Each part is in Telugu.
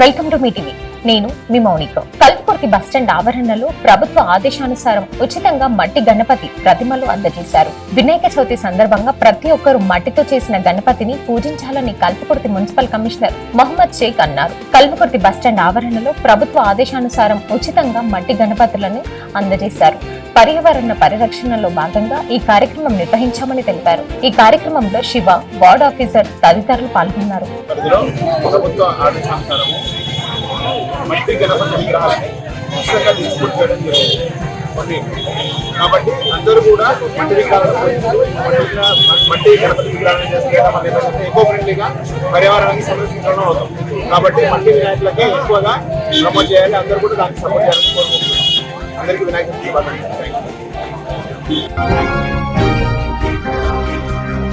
Welcome to me TV. నేను మీ మౌనిక. కల్పకుర్తి బస్టాండ్ ఆవరణలో ప్రభుత్వ ఆదేశానుసారం ఉచితంగా మట్టి గణపతి ప్రతిమలు అందజేశారు. వినాయక చవితి సందర్భంగా ప్రతి ఒక్కరూ మట్టితో చేసిన గణపతిని పూజించాలని కల్పకుర్తి మున్సిపల్ కమిషనర్ మహమ్మద్ షేక్ అన్నారు. కల్పకుర్తి బస్టాండ్ ఆవరణలో ప్రభుత్వ ఆదేశానుసారం ఉచితంగా మట్టి గణపతులను అందజేశారు. పర్యావరణ పరిరక్షణలో భాగంగా ఈ కార్యక్రమం నిర్వహించామని తెలిపారు. ఈ కార్యక్రమంలో శివ వార్డ్ ఆఫీసర్ తదితరులు పాల్గొన్నారు. కాబట్టి అందరూ కూడా మట్టి విగ్రహాలను మట్టి గణపతి విగ్రహాలను చేసుకోవడం అనేది ఎకో ఫ్రెండ్లీగా పర్యావరణానికి సంరక్షించడం అవుతాం కాబట్టి మట్టి వినాయకులకి ఎక్కువగా ప్రమోట్ చేయాలి. అందరూ కూడా దానికి సపోర్ట్ చేయాలని కోరుకుంటున్నాం. అందరికీ వినాయక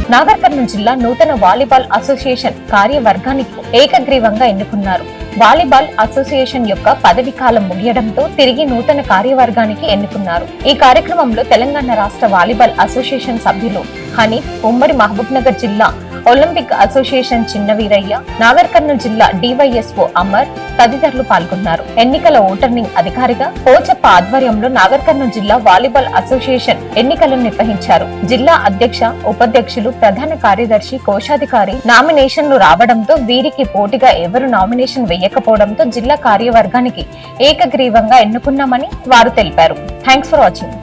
చవితి జిల్లా నూతన వాలీబాల్ అసోసియేషన్ కార్యవర్గానికి ఏకగ్రీవంగా ఎన్నుకున్నారు. వాలీబాల్ అసోసియేషన్ యొక్క పదవి కాలం ముగియడంతో తిరిగి నూతన కార్యవర్గానికి ఎన్నుకున్నారు. ఈ కార్యక్రమంలో తెలంగాణ రాష్ట్ర వాలీబాల్ అసోసియేషన్ సభ్యులు హనీఫ్ ఉమ్మడి మహబూబ్ నగర్ జిల్లా ఒలింపిక్ అసోసియేషన్ చిన్న వీరయ్య నాగర్ కర్నూలు జిల్లా డివైఎస్ఓ అమర్ తదితరులు పాల్గొన్నారు. ఎన్నికల ఓటర్నింగ్ అధికారిగా పోచప్ప ఆధ్వర్యంలో నాగర్ కర్నూలు జిల్లా వాలీబాల్ అసోసియేషన్ ఎన్నికలను నిర్వహించారు. జిల్లా అధ్యక్ష ఉపాధ్యక్షులు ప్రధాన కార్యదర్శి కోశాధికారి నామినేషన్లు రావడంతో వీరికి పోటీగా ఎవరు నామినేషన్ వేయకపోవడంతో జిల్లా కార్యవర్గానికి ఏకగ్రీవంగా ఎన్నుకున్నామని వారు తెలిపారు. Thanks for watching.